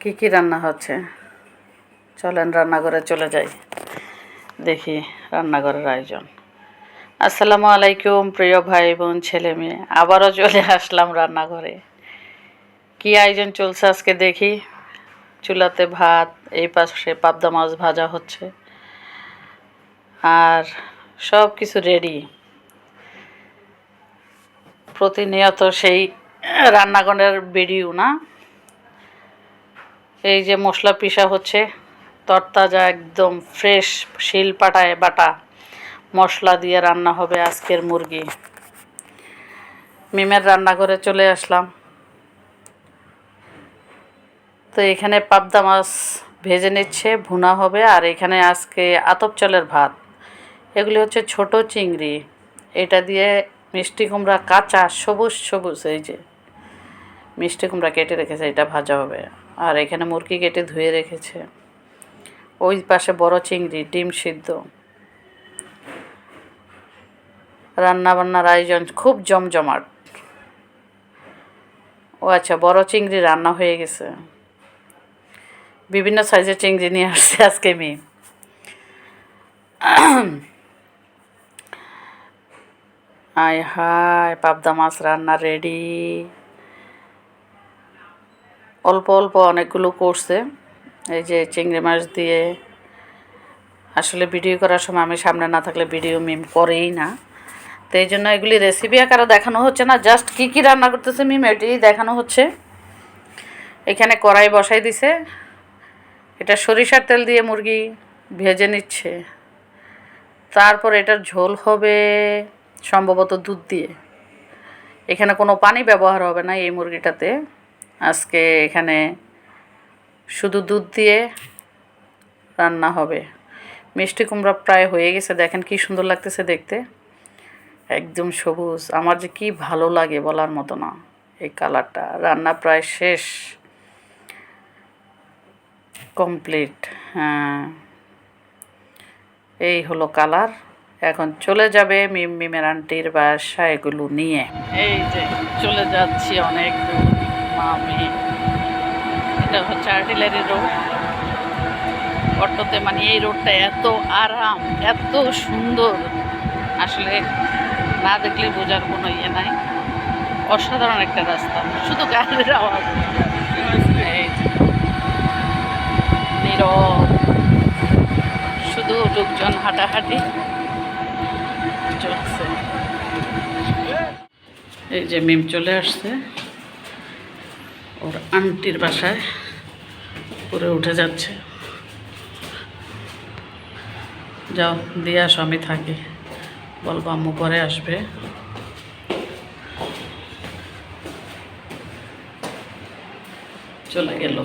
কি কি রান্না হচ্ছে? চলেন রান্নাঘরে চলে যাই। দেখি রান্নাঘরের আয়োজন। আসসালামু আলাইকুম, প্রিয় ভাই বোন, ছেলে মেয়ে। আবারও চলে আসলাম রান্নাঘরে। কি আয়োজন চলছে আজকে দেখি। চুলাতে ভাত, এই পাশে পাবদা মাছ ভাজা হচ্ছে। আর সব কিছু রেডি প্রতিনিয়ত সেই রান্নাঘরের ভিডিও না? এই যে মশলা পিসা হচ্ছে, তরতাজা একদম ফ্রেশ শিল পাটায় বাটা। মশলা দিয়ে রান্না হবে আজকের মুরগি। মিমের রান্নাঘরে চলে আসলাম। তো এখানে পাবদা মাছ ভেজে নিচ্ছে, ভুনা হবে, আর এখানে আজকে আতপ চালের ভাত। এগুলি হচ্ছে ছোট চিংড়ি। এটা দিয়ে মিষ্টি কুমড়া কাঁচা সবুজ সবুজ, এই যে মিষ্টি কুমড়া কেটে রেখেছে, এটা ভাজা হবে। আর এখানে মুরগি কেটে ধুয়ে রেখেছে। ওই পাশে বড় চিংড়ি, ডিম সিদ্ধ। রান্না বান্নার আয়োজন খুব জমজমাট। ও আচ্ছা বড় চিংড়ি রান্না হয়ে গেছে। বিভিন্ন সাইজের চিংড়ি নিয়ে আসছে আজকে আমি। আয় হায়, পাবদা মাছ রান্না রেডি। অল্প অল্প অনেকগুলো করছে। এই যে চিংড়ি মাছ দিয়ে আসলে ভিডিও করার সময় আমি সামনে না থাকলে ভিডিও মিম করেই না। তো এই জন্য এগুলি রেসিপি আকারে দেখানো হচ্ছে না জাস্ট কী কী রান্না করতেছে মিম এটি দেখানো হচ্ছে। এখানে কড়াই বসাই দিছে। এটা সরিষার তেল দিয়ে মুরগি ভেজে নিচ্ছে। তারপর এটার ঝোল হবে সম্ভবত দুধ দিয়ে। এখানে কোনো পানি ব্যবহার হবে না এই মুরগিটাতে। আজকে এখানে শুধু দুধ দিয়ে রান্না হবে। মিষ্টি কুমড়া প্রায় হয়ে গেছে, দেখেন কি সুন্দর লাগতেছে দেখতে। একদম সবুজ, আমার যে কি ভালো লাগে বলার মতো না এই কালারটা। রান্না প্রায় শেষ। কমপ্লিট হ্যাঁ। এই হলো কালার। এখন চলে যাবে মিম মিমের আন্টির বাসা এগুলো নিয়ে। এই যে চলে যাচ্ছি অনেক দূর। মামি। এটা হচ্ছে আর্টিলারি রোড অটোতে মানে এই রোডটা এত আরাম, এত সুন্দর। আসলে না দেখলে বোঝার কোনো ইয়ে নাই। অসাধারণ একটা রাস্তা। শুধু গাড়ির আওয়াজ। নীরব। শুধু লোকজন হাঁটাহাঁটি চলছে। এই যে মিম চলে আসছে। ওর আন্টির বাসায় উপরে উঠে যাচ্ছে। যাও, দিয়ে আসো, আমি থাকি। বলব, আম্মু পরে আসবে। চলে গেল।